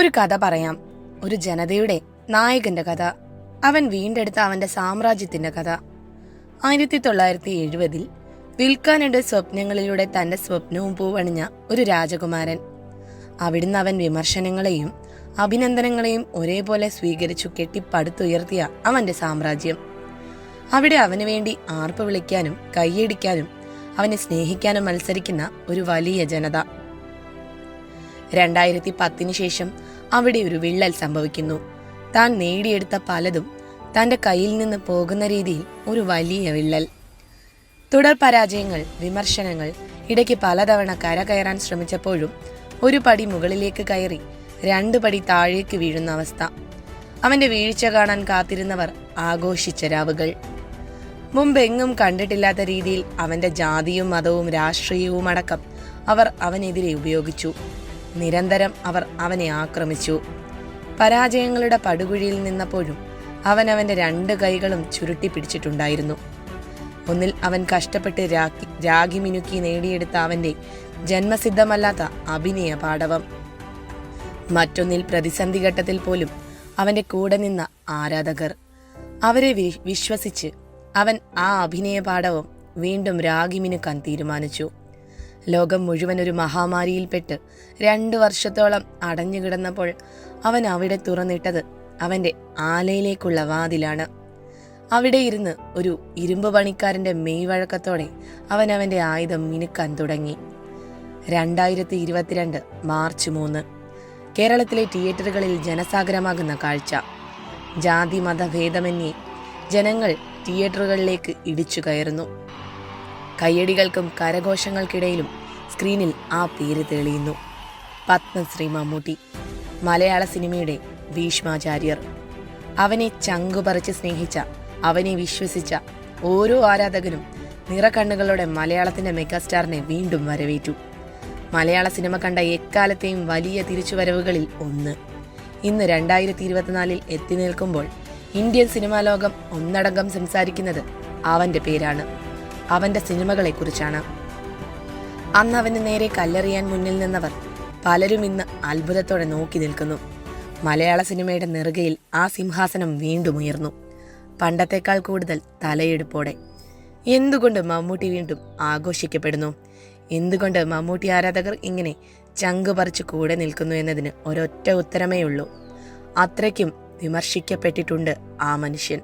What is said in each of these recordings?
ഒരു കഥ പറയാം. ഒരു ജനതയുടെ നായകന്റെ കഥ. അവൻ വീണ്ടെടുത്ത അവന്റെ സാമ്രാജ്യത്തിന്റെ കഥ. ആയിരത്തി തൊള്ളായിരത്തി എഴുപതിൽ വിൽക്കാനുടെ സ്വപ്നങ്ങളിലൂടെ തന്റെ സ്വപ്നവും പൂവണിഞ്ഞ ഒരു രാജകുമാരൻ. അവിടുന്ന് അവൻ വിമർശനങ്ങളെയും അഭിനന്ദനങ്ങളെയും ഒരേപോലെ സ്വീകരിച്ചു കെട്ടിപ്പടുത്തുയർത്തിയ അവന്റെ സാമ്രാജ്യം. അവിടെ അവന് വേണ്ടി ആർപ്പ് വിളിക്കാനും കൈയടിക്കാനും അവനെ സ്നേഹിക്കാനും മത്സരിക്കുന്ന ഒരു വലിയ ജനത. രണ്ടായിരത്തി പത്തിന് ശേഷം അവിടെ ഒരു വിള്ളൽ സംഭവിക്കുന്നു. താൻ നേടിയെടുത്ത പലതും തന്റെ കയ്യിൽ നിന്ന് പോകുന്ന രീതിയിൽ ഒരു വലിയ വിള്ളൽ. തുടർ പരാജയങ്ങൾ വിമർശനങ്ങൾ ഇടയ്ക്ക് പലതവണ കര കയറാൻ ശ്രമിച്ചപ്പോഴും ഒരു പടി മുകളിലേക്ക് കയറി രണ്ട് പടി താഴേക്ക് വീഴുന്ന അവസ്ഥ. അവന്റെ വീഴ്ച കാണാൻ കാത്തിരുന്നവർ ആഘോഷിച്ച രാവുകൾ. മുമ്പെങ്ങും കണ്ടിട്ടില്ലാത്ത രീതിയിൽ അവന്റെ ജാതിയും മതവും രാഷ്ട്രീയവും അടക്കം അവർ അവനെതിരെ ഉപയോഗിച്ചു. നിരന്തരം അവർ അവനെ ആക്രമിച്ചു. പരാജയങ്ങളുടെ പടുകുഴിയിൽ നിന്നപ്പോഴും അവൻ അവന്റെ രണ്ട് കൈകളും ചുരുട്ടി പിടിച്ചിട്ടുണ്ടായിരുന്നു. ഒന്നിൽ അവൻ കഷ്ടപ്പെട്ട് രാഖി രാഗി മിനുക്കി നേടിയെടുത്ത അവന്റെ ജന്മസിദ്ധമല്ലാത്ത അഭിനയ പാടവം. മറ്റൊന്നിൽ പ്രതിസന്ധി ഘട്ടത്തിൽ പോലും അവന്റെ കൂടെ നിന്ന ആരാധകർ. അവരെ വിശ്വസിച്ച് അവൻ ആ അഭിനയ പാടവം വീണ്ടും രാഗിമിനുക്കാൻ തീരുമാനിച്ചു. ലോകം മുഴുവൻ ഒരു മഹാമാരിയിൽപ്പെട്ട് രണ്ടു വർഷത്തോളം അടഞ്ഞുകിടന്നപ്പോൾ അവൻ അവിടെ തുറന്നിട്ടത് അവന്റെ ആലയിലേക്കുള്ള വാതിലാണ്. അവിടെ ഇരുന്ന് ഒരു ഇരുമ്പ് പണിക്കാരന്റെ മെയ്വഴക്കത്തോടെ അവൻ അവന്റെ ആയുധം മിനുക്കാൻ തുടങ്ങി. രണ്ടായിരത്തി ഇരുപത്തിരണ്ട് മാർച്ച് മൂന്ന്. കേരളത്തിലെ തിയേറ്ററുകളിൽ ജനസാഗരമാകുന്ന കാഴ്ച. ജാതി മതഭേദമന്യേ ജനങ്ങൾ തിയേറ്ററുകളിലേക്ക് ഇടിച്ചു കയറുന്നു. കയ്യടികൾക്കും കരഘോഷങ്ങൾക്കിടയിലും സ്ക്രീനിൽ ആ പേര് തെളിയുന്നു. പത്മശ്രീ മമ്മൂട്ടി മലയാള സിനിമയുടെ ഭീഷ്മാചാര്യർ. അവനെ ചങ്കുപറിച്ച് സ്നേഹിച്ച അവനെ വിശ്വസിച്ച ഓരോ ആരാധകനും നിറക്കണ്ണുകളോടെ മലയാളത്തിന്റെ മെഗാസ്റ്റാറിനെ വീണ്ടും വരവേറ്റു. മലയാള സിനിമ കണ്ട എക്കാലത്തെയും വലിയ തിരിച്ചുവരവുകളിൽ ഒന്ന്. ഇന്ന് രണ്ടായിരത്തി ഇരുപത്തിനാലിൽ എത്തി നിൽക്കുമ്പോൾ ഇന്ത്യൻ സിനിമാ ലോകം ഒന്നടങ്കം സംസാരിക്കുന്നത് അവന്റെ പേരാണ്. അവന്റെ സിനിമകളെക്കുറിച്ചാണ്. അന്ന് അവന് നേരെ കല്ലെറിയാൻ മുന്നിൽ നിന്നവർ പലരും ഇന്ന് അത്ഭുതത്തോടെ നോക്കി നിൽക്കുന്നു. മലയാള സിനിമയുടെ നെറുകയിൽ ആ സിംഹാസനം വീണ്ടും ഉയർന്നു. പണ്ടത്തേക്കാൾ കൂടുതൽ തലയെടുപ്പോടെ. എന്തുകൊണ്ട് മമ്മൂട്ടി വീണ്ടും ആഘോഷിക്കപ്പെടുന്നു? എന്തുകൊണ്ട് മമ്മൂട്ടി ആരാധകർ ഇങ്ങനെ ചങ്ക് പറിച്ച് കൂടെ നിൽക്കുന്നു എന്നതിന് ഒരൊറ്റ ഉത്തരമേ ഉള്ളൂ അത്രയ്ക്കും വിമർശിക്കപ്പെട്ടിട്ടുണ്ട് ആ മനുഷ്യൻ.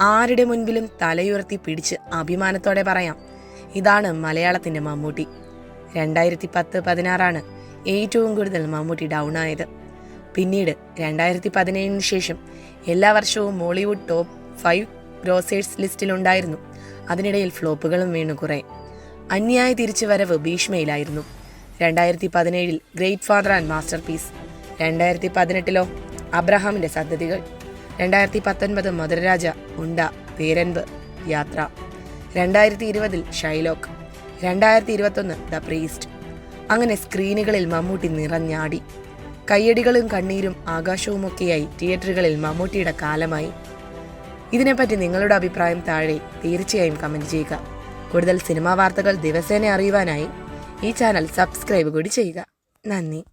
ആരുടെ മുൻപിലും തലയുയർത്തി പിടിച്ച് അഭിമാനത്തോടെ പറയാം. ഇതാണ് മലയാളത്തിന്റെ മമ്മൂട്ടി. രണ്ടായിരത്തി പത്ത് പതിനാറാണ് ഏറ്റവും കൂടുതൽ മമ്മൂട്ടി ഡൗൺ ആയത്. പിന്നീട് രണ്ടായിരത്തി പതിനേഴിന് ശേഷം എല്ലാ വർഷവും മോളിവുഡ് ടോപ്പ് ഫൈവ് ഗ്രോസേഴ്സ് ലിസ്റ്റിലുണ്ടായിരുന്നു. അതിനിടയിൽ ഫ്ലോപ്പുകളും വീണു കുറെ. അന്യായ തിരിച്ചുവരവ് ഭീഷ്മയിലായിരുന്നു. രണ്ടായിരത്തി പതിനേഴിൽ great father and masterpiece രണ്ടായിരത്തി പതിനെട്ടിലോ അബ്രഹാമിന്റെ സന്തതികൾ രണ്ടായിരത്തി പത്തൊൻപത് മധുരരാജ ഉണ്ട പേരൻപ് യാത്ര. രണ്ടായിരത്തി ഇരുപതിൽ ഷൈലോക്ക്. രണ്ടായിരത്തി ഇരുപത്തൊന്ന് ദ പ്രീസ്റ്റ്. അങ്ങനെ സ്ക്രീനുകളിൽ മമ്മൂട്ടി നിറഞ്ഞാടി. കയ്യടികളും കണ്ണീരും ആകാശവുമൊക്കെയായി തിയേറ്ററുകളിൽ മമ്മൂട്ടിയുടെ കാലമായി. ഇതിനെപ്പറ്റി നിങ്ങളുടെ അഭിപ്രായം താഴെ തീർച്ചയായും കമന്റ് ചെയ്യുക. കൂടുതൽ സിനിമാ വാർത്തകൾ ദിവസേന അറിയുവാനായി ഈ ചാനൽ സബ്സ്ക്രൈബ് കൂടി ചെയ്യുക. നന്ദി.